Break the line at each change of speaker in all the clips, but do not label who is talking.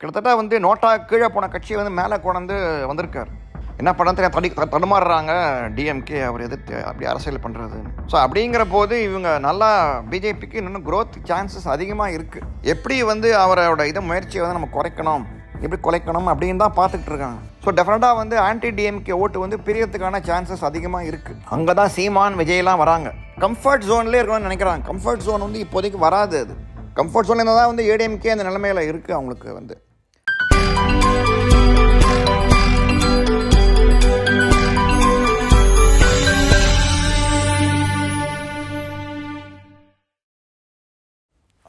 கிட்டத்தட்ட வந்து நோட்டா கீழே போன கட்சியை வந்து மேலே கொண்டு வந்திருக்கார். என்ன பண்ண தெரியாது தடி தடுமாறுறாங்க டிஎம்கே அவர் எதிர்த்து அப்படி அரசியல் பண்ணுறது ஸோ அப்படிங்கிற போது இவங்க நல்லா பிஜேபிக்கு இன்னும் க்ரோத் சான்சஸ் அதிகமாக இருக்குது எப்படி வந்து அவரோட இதை முயற்சியை வந்து நம்ம குறைக்கணும் எப்படி குலைக்கணும் அப்படின்னு தான் பார்த்துக்கிட்டு இருக்காங்க. ஸோ டெஃபினட்டாக வந்து ஆன்டி டிஎம்கே ஓட்டு வந்து பிரியறதுக்கான சான்சஸ் அதிகமாக இருக்குது அங்கே தான் சீமான் விஜய்லாம் வராங்க. கம்ஃபர்ட் ஜோன்லேயே இருக்கணும்னு நினைக்கிறாங்க. கம்ஃபர்ட் ஜோன் வந்து இப்போதைக்கு வராது அது. கம்ஃபர்ட் ஜோன்லேருந்து இருந்தால் தான் வந்து ஏடிஎம்கே அந்த நிலைமையில் இருக்குது அவங்களுக்கு வந்து.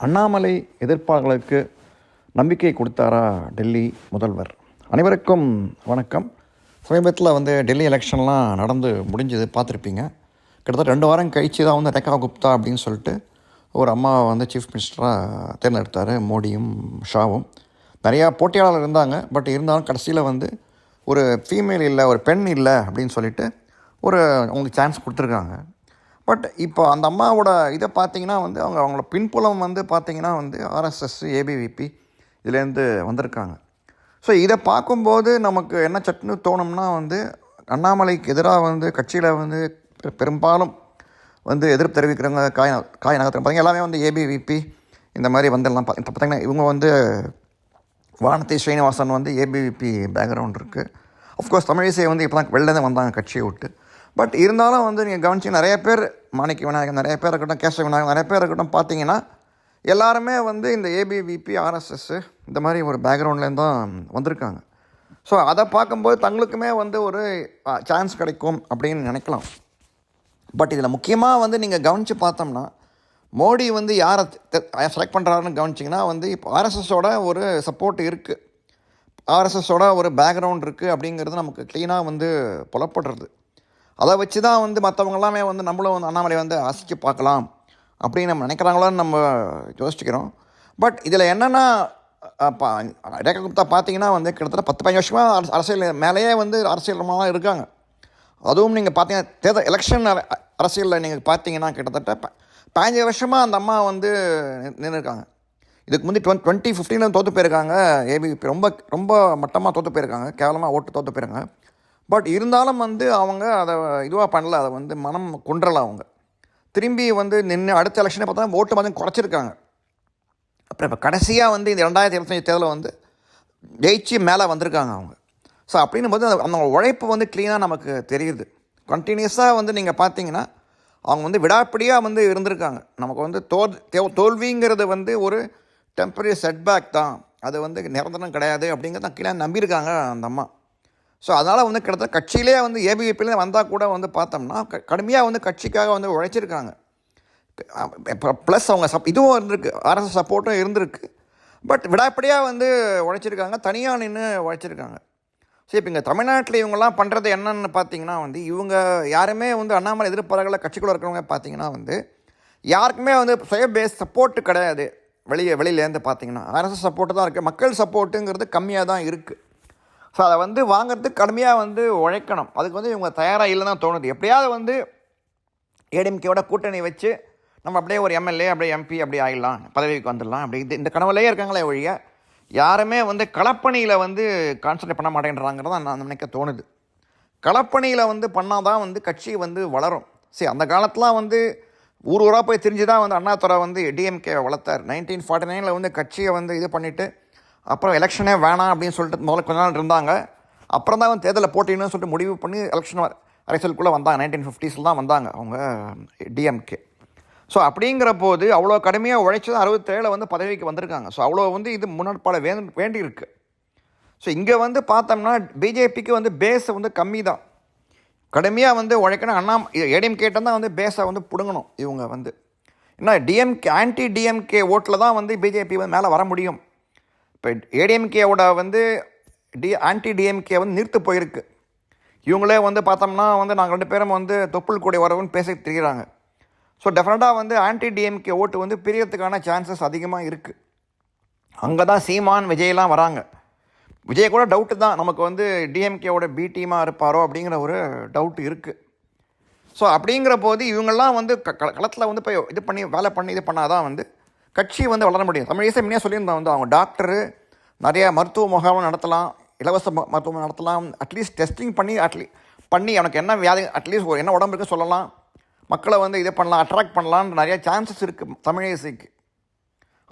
அண்ணாமலை எதிர்ப்பாளர்களுக்கு நம்பிக்கை கொடுத்தாரா டெல்லி முதல்வர்? அனைவருக்கும் வணக்கம். சமீபத்தில் வந்து டெல்லி எலெக்ஷன்லாம் நடந்து முடிஞ்சது பார்த்துருப்பீங்க. கிட்டத்தட்ட ரெண்டு வாரம் கழித்து தான் வந்து ரேகா குப்தா அப்படின்னு சொல்லிட்டு ஒரு அம்மாவை வந்து சீஃப் மினிஸ்டராக தேர்ந்தெடுத்தார் மோடியும் ஷாவும். நிறையா போட்டியாளர் இருந்தாங்க பட் இருந்தாலும் கடைசியில் வந்து ஒரு ஃபீமேல் இல்லை ஒரு பெண் இல்லை அப்படின்னு சொல்லிட்டு ஒரு அவங்களுக்கு சான்ஸ் கொடுத்துருக்காங்க. பட் இப்போ அந்த அம்மாவோட இதை பார்த்தீங்கன்னா வந்து அவங்க அவங்களோட பின்புலம் வந்து பார்த்திங்கன்னா வந்து ஆர்எஸ்எஸ் ஏபிவிபி இதுலேருந்து வந்திருக்காங்க. ஸோ இதை பார்க்கும்போது நமக்கு என்ன சட்னு தோணும்னா வந்து அண்ணாமலைக்கு எதிராக வந்து கட்சியில் வந்து பெரும்பாலும் வந்து எதிர்ப்பு தெரிவிக்கிறவங்க காய் காய் நகரத்தில் பார்த்தீங்க எல்லாமே வந்து ஏபிவிபி இந்த மாதிரி வந்துடலாம். இப்போ பார்த்தீங்கன்னா இவங்க வந்து வானதி ஸ்ரீனிவாசன் வந்து ஏபிவிபி பேக்ரவுண்ட் இருக்குது அஃப்கோர்ஸ் தமிழிசை வந்து இப்போ தான் வெளிலேருந்து வந்தாங்க கட்சியை விட்டு. பட் இருந்தாலும் வந்து நீங்கள் கவனிச்சு நிறைய பேர் மாணிக்க விநாயகம் நிறைய பேர் இருக்கட்டும் கேசவ விநாயகம் நிறைய பேர் இருக்கட்டும் பார்த்தீங்கன்னா எல்லாருமே வந்து இந்த ஏபிவிபி ஆர்எஸ்எஸ் இந்த மாதிரி ஒரு பேக்ரவுண்ட்லேருந்து தான் வந்திருக்காங்க. ஸோ அதை பார்க்கும்போது தங்களுக்குமே வந்து ஒரு சான்ஸ் கிடைக்கும் அப்படின்னு நினைக்கலாம். பட் இதில் முக்கியமாக வந்து நீங்கள் கவனித்து பார்த்தோம்னா மோடி வந்து யாரை செலக்ட் பண்ணுறாருன்னு கவனிச்சிங்கன்னா வந்து இப்போ ஆர்எஸ்எஸோட ஒரு சப்போர்ட் இருக்குது ஆர்எஸ்எஸோட ஒரு பேக்ரவுண்ட் இருக்குது அப்படிங்கிறது நமக்கு க்ளீனாக வந்து புலப்படுறது. அதை வச்சு தான் வந்து மற்றவங்க எல்லாமே வந்து நம்மளும் வந்து அண்ணாமலை வந்து அசிச்சு பார்க்கலாம் அப்படின்னு நம்ம நினைக்கிறாங்களோன்னு நம்ம யோசிச்சுக்கிறோம். பட் இதில் என்னென்னா ரேகா குப்தா பார்த்தீங்கன்னா வந்து கிட்டத்தட்ட பத்து பதினஞ்சு வருஷமாக அரசியல் மேலேயே வந்து அரசியல் இருக்காங்க. அதுவும் நீங்கள் பார்த்தீங்கன்னா தேர்தல் எலெக்ஷன் அரசியலில் நீங்கள் பார்த்தீங்கன்னா கிட்டத்தட்ட ப- பதினஞ்சு வருஷமாக அந்த அம்மா வந்து நின்றுருக்காங்க இதுக்கு முந்தி டுவென் டுவெண்ட்டி ஃபிஃப்டீனில் தோற்று போயிருக்காங்க. ஏபிபி ரொம்ப ரொம்ப மட்டமாக தோற்று போயிருக்காங்க. கேவலமாக ஓட்டு தோற்று போயிருக்காங்க. பட் இருந்தாலும் வந்து அவங்க அதை இதுவாக பண்ணல. அதை வந்து மனம் குன்றலை அவங்க. திரும்பி வந்து நின்று அடுத்த எலெக்ஷனை பார்த்தா ஓட்டு மதம் குறைச்சிருக்காங்க. அப்புறம் இப்போ கடைசியாக வந்து இந்த ரெண்டாயிரத்தி இருபத்தஞ்சி தேர்தலில் வந்து ஜெயிச்சு மேலே வந்திருக்காங்க அவங்க. ஸோ அப்படின்னும் போது அந்த- உழைப்பு வந்து க்ளீனாக நமக்கு தெரியுது. கண்டினியூஸாக வந்து நீங்கள் பார்த்தீங்கன்னா அவங்க வந்து விடாப்பிடியாக வந்து இருந்திருக்காங்க. நமக்கு வந்து தோல் தே- தோல்விங்கிறது வந்து ஒரு டெம்பரரி செட்பேக் தான். அது வந்து நிரந்தரம் கிடையாது அப்படிங்கிறத கீழே நம்பியிருக்காங்க அந்த அம்மா. ஸோ அதனால் வந்து கிட்டத்தட்ட கட்சியிலே வந்து ஏபிவிபிலேருந்து வந்தால் கூட வந்து பார்த்தோம்னா க கடுமையாக வந்து கட்சிக்காக வந்து உழைச்சிருக்காங்க. ப்ளஸ் அவங்க சப் இதுவும் இருந்திருக்கு. அரசு சப்போர்ட்டும் இருந்திருக்கு. பட் விடாப்படியாக வந்து உழைச்சிருக்காங்க. தனியாக நின்று உழைச்சிருக்காங்க. சரி இப்போ இங்கே தமிழ்நாட்டில் இவங்கெல்லாம் பண்ணுறது என்னென்னு பார்த்தீங்கன்னா வந்து இவங்க யாருமே வந்து அண்ணாமலை எதிர்ப்பாளர்களில் கட்சிக்குள்ளே இருக்கிறவங்க பார்த்தீங்கன்னா வந்து யாருக்குமே வந்து சுய பேஸ் சப்போர்ட்டு கிடையாது. வெளியே வெளியிலேருந்து பார்த்தீங்கன்னா. அரசு சப்போர்ட்டு தான் இருக்குது மக்கள் சப்போர்ட்டுங்கிறது கம்மியாக தான் இருக்குது ஸோ அதை வந்து வாங்குறதுக்கு கடுமையாக வந்து உழைக்கணும். அதுக்கு வந்து இவங்க தயாராக இல்லைன்னு தான் தோணுது. எப்படியாவது வந்து ஏடிஎம்கேவோட கூட்டணி வச்சு நம்ம அப்படியே ஒரு எம்எல்ஏ அப்படியே எம்பி அப்படியே ஆகிடலாம் பதவிக்கு வந்துடலாம். அப்படி இது இந்த கனவுலேயே இருக்காங்களே ஒழிய யாருமே வந்து களப்பணியில் வந்து கான்சன்ட்ரேட் பண்ண மாட்டேன்றாங்கிறத நான் நினைக்க தோணுது. களப்பணியில் வந்து பண்ணால் தான் வந்து கட்சி வந்து வளரும். சரி அந்த காலத்துலாம் வந்து ஊர் ஊராக போய் தெரிஞ்சு தான் வந்து அண்ணாதுரை வந்து டிஎம்கே வளர்த்தார். நைன்டீன் ஃபார்ட்டி நைனில் வந்து கட்சியை வந்து இது பண்ணிவிட்டு அப்புறம் எலெக்ஷனே வேணாம் அப்படின்னு சொல்லிட்டு முதல்ல கொஞ்ச நாள் இருந்தாங்க. அப்புறம் தான் வந்து தேர்தலில் போட்டின்னு சொல்லிட்டு முடிவு பண்ணி எலெக்ஷன் அரசியலுக்குள்ளே வந்தாங்க. நைன்டீன் ஃபிஃப்டிஸில் தான் வந்தாங்க அவங்க டிஎம்கே ஸோ அப்படிங்கிற போது அவ்வளோ கடுமையாக உழைச்சி தான் அறுபத்தேழில் வந்து பதவிக்கு வந்திருக்காங்க. ஸோ அவ்வளோ வந்து இது முன்னெடுப்பால் வே வேண்டியிருக்கு. ஸோ இங்கே வந்து பார்த்தோம்னா பிஜேபிக்கு வந்து பேஸை வந்து கம்மி தான். கடுமையாக வந்து உழைக்கணும். அண்ணா ஏடிஎம் கேட்டால் தான் வந்து பேஸை வந்து பிடுங்கணும் இவங்க வந்து. ஏன்னா டிஎம்கே ஆன்டி டிஎம்கே ஓட்டில் தான் வந்து பிஜேபி வந்து மேலே வர முடியும். இப்போ ஏடிஎம்கேவோட வந்து டி ஆன்டி டிஎம்கே வந்து நிறுத்து போயிருக்கு. இவங்களே வந்து பார்த்தோம்னா வந்து நாங்கள் ரெண்டு பேரும் வந்து தொப்புள் கூடை வரவுன்னு பேச தெரிகிறாங்க ஸோ டெஃபினட்டாக வந்து ஆன்டி டிஎம்கே ஓட்டு வந்து பிரியறதுக்கான சான்சஸ் அதிகமாக இருக்குது அங்கே தான் சீமான் விஜய்லாம் வராங்க. விஜய் கூட டவுட்டு தான். நமக்கு வந்து டிஎம்கேவோட பி டீமாக இருப்பாரோ அப்படிங்கிற ஒரு டவுட் இருக்குது ஸோ அப்படிங்கிற போது இவங்கெல்லாம் வந்து க களத்தில் வந்து போய் இது பண்ணி வேலை பண்ணி இது பண்ணாதான் வந்து கட்சி வந்து வளர முடியும். தமிழிசை முன்னே சொல்லியிருந்தோம் வந்து அவங்க டாக்டரு நிறைய மருத்துவ முகாம் நடத்தலாம் இலவச மருத்துவம் நடத்தலாம் அட்லீஸ்ட் டெஸ்டிங் பண்ணி அட்லீ பண்ணி அவனுக்கு என்ன வியாதி அட்லீஸ்ட் ஒரு என்ன உடம்பு இருக்குன்னு சொல்லலாம். மக்களை வந்து இது பண்ணலாம் அட்ராக்ட் பண்ணலான்னு நிறைய சான்சஸ் இருக்குது தமிழிசைக்கு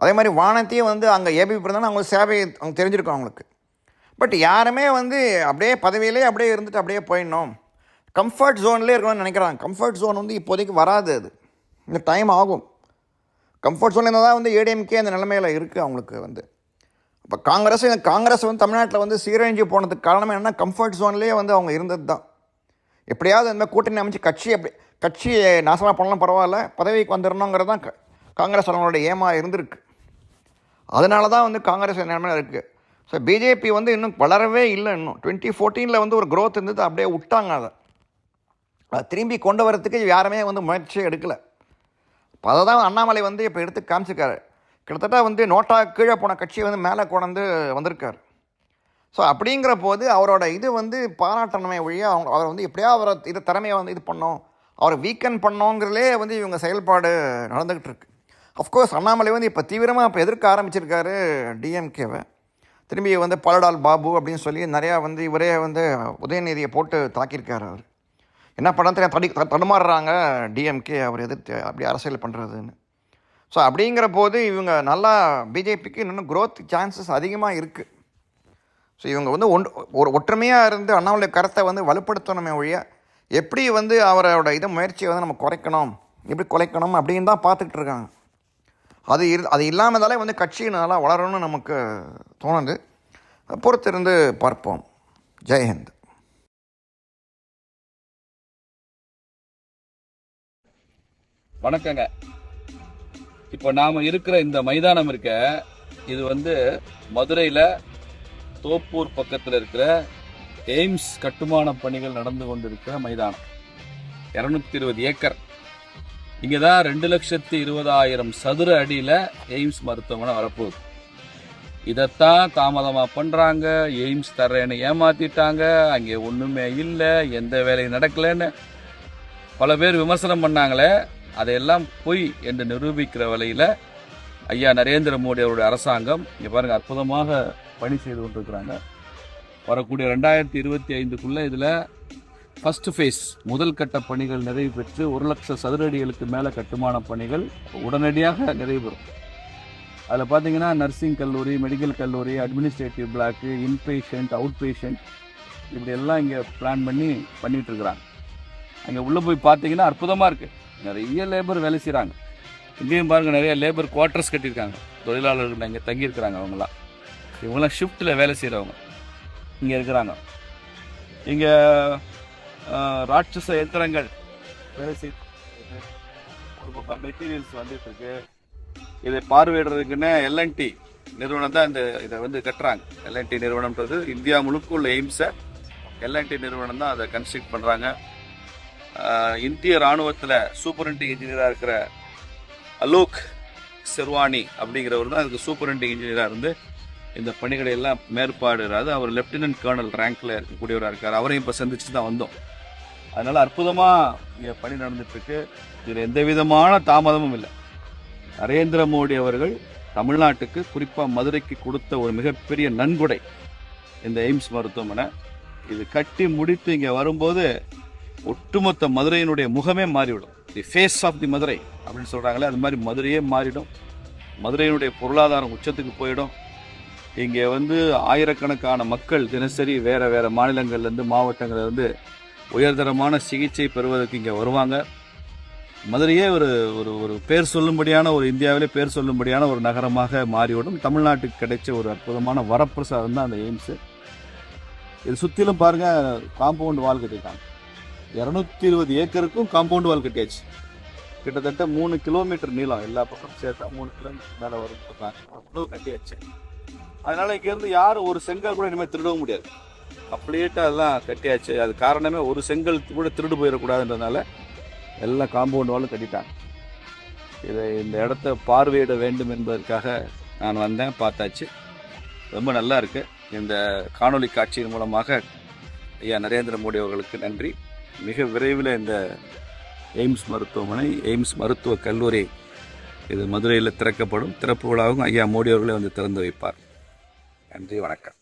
அதே மாதிரி வானத்தையும் வந்து அங்கே ஏபிபி இருந்தாலும் அவங்க சேவை அவங்க தெரிஞ்சிருக்கும் அவங்களுக்கு. பட் யாருமே வந்து அப்படியே பதவியிலே அப்படியே இருந்துட்டு அப்படியே போயிடணும். கம்ஃபர்ட் ஜோன்லேயே இருக்கணும்னு நினைக்கிறாங்க. கம்ஃபர்ட் ஜோன் வந்து இப்போதைக்கு வராது அது. இந்த டைம் ஆகும். கம்ஃபர்ட் ஜோனில் இருந்தால் தான் வந்து ஏடிஎம்கே அந்த நிலைமையில் இருக்குது அவங்களுக்கு வந்து. இப்போ காங்கிரஸ் காங்கிரஸ் வந்து தமிழ்நாட்டில் வந்து சீரழிஞ்சு போனதுக்கு காரணம் என்னென்னா கம்ஃபர்ட் ஜோன்லேயே வந்து அவங்க இருந்தது தான் எப்படியாவது இந்த கூட்டணி அமைச்சு கட்சி அப்படி கட்சியை நாசமாக பண்ணலாம் பரவாயில்ல பதவிக்கு வந்துடணுங்கிறது தான் க- காங்கிரஸ் அவங்களோட ஏமா இருந்திருக்கு. அதனால தான் வந்து காங்கிரஸ் நிலைமையில் இருக்குது ஸோ பிஜேபி வந்து இன்னும் வளரவே இல்லை இன்னும். டுவெண்ட்டி ஃபோர்டீனில் வந்து ஒரு க்ரோத் இருந்தது அப்படியே விட்டாங்க அதை. அதை திரும்பி கொண்டு வரதுக்கு யாருமே வந்து முயற்சி எடுக்கலை. இப்போ அதை தான் அண்ணாமலை வந்து இப்போ எடுத்து காமிச்சிருக்காரு. கிட்டத்தட்ட வந்து நோட்டா கீழே போன கட்சியை வந்து மேலே கொண்டு வந்திருக்கார். ஸோ அப்படிங்கிற போது அவரோட இது வந்து பாராட்டணுமே ஒழிய அவங்க அவர் வந்து எப்படியா அவரை இது திறமையை வந்து இது பண்ணோம் அவரை வீக்கன் பண்ணோங்கிறதுலே வந்து இவங்க செயல்பாடு நடந்துக்கிட்டு இருக்கு. அஃப்கோர்ஸ் அண்ணாமலை வந்து இப்போ தீவிரமாக இப்போ எதிர்க்க ஆரம்பிச்சிருக்காரு டிஎம்கேவை திரும்பி வந்து பாலடால் பாபு அப்படின்னு சொல்லி நிறையா வந்து இவரே வந்து உதயநிதியை போட்டு தாக்கியிருக்காரு அவர். என்ன பண்ண தடி தடுமாறுறாங்க. டிஎம்கே அவர் எதிர்த்து அப்படி அரசியல் பண்ணுறதுன்னு ஸோ அப்படிங்கிற போது இவங்க நல்லா பிஜேபிக்கு இன்னும் க்ரோத் சான்சஸ் அதிகமாக இருக்குது ஸோ இவங்க வந்து ஒன் ஒரு ஒற்றுமையாக இருந்து அண்ணாமலை கருத்தை வந்து வலுப்படுத்தணுமே ஒழிய எப்படி வந்து அவரோட இதை முயற்சியை வந்து நம்ம குறைக்கணும்? எப்படி குறைக்கணும் அப்படின்னு தான் பார்த்துக்கிட்டு இருக்காங்க. அது இரு அது இல்லாமதாலே வந்து கட்சி நல்லா வளரணும்னு நமக்கு தோணுது. பொறுத்திருந்து பார்ப்போம். ஜெய்ஹிந்த்
வணக்கங்க. இப்போ நாம் இருக்கிற இந்த மைதானம் இருக்க இது வந்து மதுரையில் தோப்பூர் பக்கத்தில் இருக்கிற எய்ம்ஸ் கட்டுமான பணிகள் நடந்து கொண்டிருக்கிற மைதானம். இரநூத்தி இருபது ஏக்கர். இங்கே தான் ரெண்டு லட்சத்தி இருபதாயிரம் சதுர அடியில் எய்ம்ஸ் மருத்துவமனை வரப்போகுது. இதைத்தான் தாமதமாக பண்ணுறாங்க எய்ம்ஸ் தர்றேன்னு ஏமாத்திட்டாங்க. அங்கே ஒன்றுமே இல்லை. எந்த வேலையும் நடக்கலைன்னு பல பேர் விமர்சனம் பண்ணாங்களே. அதையெல்லாம் பொய் என்று நிரூபிக்கிற வழியில் ஐயா நரேந்திர மோடி அவருடைய அரசாங்கம் இங்கே பாருங்கள் அற்புதமாக பணி செய்து கொண்டிருக்கிறாங்க. வரக்கூடிய ரெண்டாயிரத்தி இருபத்தி ஐந்துக்குள்ளே இதில் ஃபஸ்ட்டு ஃபேஸ் முதல் கட்ட பணிகள் நிறைவு பெற்று ஒரு லட்சம் சதுர அடிகளுக்கு மேலே கட்டுமான பணிகள் உடனடியாக நிறைவு பெறும். அதில் பார்த்தீங்கன்னா நர்சிங் கல்லூரி மெடிக்கல் கல்லூரி administrative block inpatient out patient இப்படி எல்லாம் இங்கே பிளான் பண்ணி பண்ணிகிட்ருக்குறாங்க அங்கே உள்ளே போய் பார்த்தீங்கன்னா அற்புதமாக இருக்குது நிறைய லேபர் வேலை செய்கிறாங்க இங்கேயும் பாருங்க நிறைய லேபர் குவார்ட்டர்ஸ் கட்டியிருக்காங்க. தொழிலாளர்கள் இங்கே தங்கியிருக்கிறாங்க அவங்களாம் இவங்களாம் ஷிஃப்ட்டில் வேலை செய்கிறவங்க இங்கே இருக்கிறாங்க. இங்கே ராட்சச எந்திரங்கள் வேலை செய் ஒரு பக்கம் மெட்டீரியல்ஸ் வந்துட்டு இருக்கு இதை பார்வையிடுறதுக்குன்னு எல்என்டி நிறுவனம் தான் இந்த இதை வந்து கட்டுறாங்க. எல்என்டி நிறுவனம்ன்றது இந்தியா முழுக்க உள்ள எய்ம்ஸை எல்என்டி நிறுவனம் தான் அதை கன்ஸ்ட்ரக்ட் பண்ணுறாங்க இந்திய ராணுவத்தில் சூப்பரண்டிங் இன்ஜினியராக இருக்கிற அலோக் செர்வானி அப்படிங்கிறவர் தான் அதுக்கு சூப்பரண்டிங் இன்ஜினியராக இருந்து இந்த பணிகளை எல்லாம் மேற்பாடுறாரு. அவர் லெப்டினன்ட் கர்னல் ரேங்க்ல இருக்கக்கூடியவராக இருக்கார். அவரையும் இப்போ சந்திச்சு தான் வந்தோம். அதனால அற்புதமாக இங்கே பணி நடந்துட்டுருக்கு. இதில் எந்த விதமான தாமதமும் இல்லை. நரேந்திர மோடி அவர்கள் தமிழ்நாட்டுக்கு குறிப்பாக மதுரைக்கு கொடுத்த ஒரு மிகப்பெரிய நன்கொடை இந்த எய்ம்ஸ் மருத்துவமனை. இது கட்டி முடித்து இங்கே வரும்போது ஒட்டுமொத்த மதுரையினுடைய முகமே மாறிவிடும். The face of the Madurai அப்படின்னு சொல்கிறாங்களே அது மாதிரி மதுரையே மாறிடும். மதுரையினுடைய பொருளாதாரம் உச்சத்துக்கு போயிடும். இங்கே வந்து ஆயிரக்கணக்கான மக்கள் தினசரி வேறு வேறு மாநிலங்கள்லேருந்து மாவட்டங்கள்லேருந்து உயர்தரமான சிகிச்சை பெறுவதற்கு இங்கே வருவாங்க. மதுரையே ஒரு ஒரு ஒரு பேர் சொல்லும்படியான ஒரு இந்தியாவிலே பேர் சொல்லும்படியான ஒரு நகரமாக மாறிவிடும். தமிழ்நாட்டுக்கு கிடைச்ச ஒரு அற்புதமான வரப்பிரசாதம் தான் அந்த எய்ம்ஸு. இது சுற்றிலும் பாருங்க காம்பவுண்ட் வால் கட்டியிருக்காங்க. இரநூத்தி இருபது ஏக்கருக்கும் காம்பவுண்ட் வால் கட்டியாச்சு. கிட்டத்தட்ட மூணு கிலோமீட்டர் நீளம் எல்லா பக்கம் சேர்த்தா மூணு கிலோமீட்டர் மேலே வரும் சொல்றாங்க. அவ்வளவு கட்டியாச்சு. அதனால இங்கேருந்து யாரும் ஒரு செங்கல் கூட இனிமேல் திருடவும் முடியாது. கம்ப்ளீட்டாக அதெல்லாம் கட்டியாச்சு. அது காரணமே ஒரு செங்கல் கூட திருடு போயிடக்கூடாதுன்றதுனால எல்லாம் காம்பவுண்ட் வாலும் கட்டிட்டாங்க. இதை இந்த இடத்த பார்வையிட வேண்டும் என்பதற்காக நான் வந்தேன் பார்த்தாச்சு. ரொம்ப நல்லா இருக்குது இந்த காணொலி காட்சியின் மூலமாக ஐயா நரேந்திர மோடி அவர்களுக்கு நன்றி. மிக விரைவில் இந்த எய்ம்ஸ் மருத்துவமனை எய்ம்ஸ் மருத்துவக் கல்லூரி இது மதுரையில் திறக்கப்படும். திறப்பு விழாவும் ஐயா மோடி அவர்களே வந்து திறந்து வைப்பார். நன்றி வணக்கம்.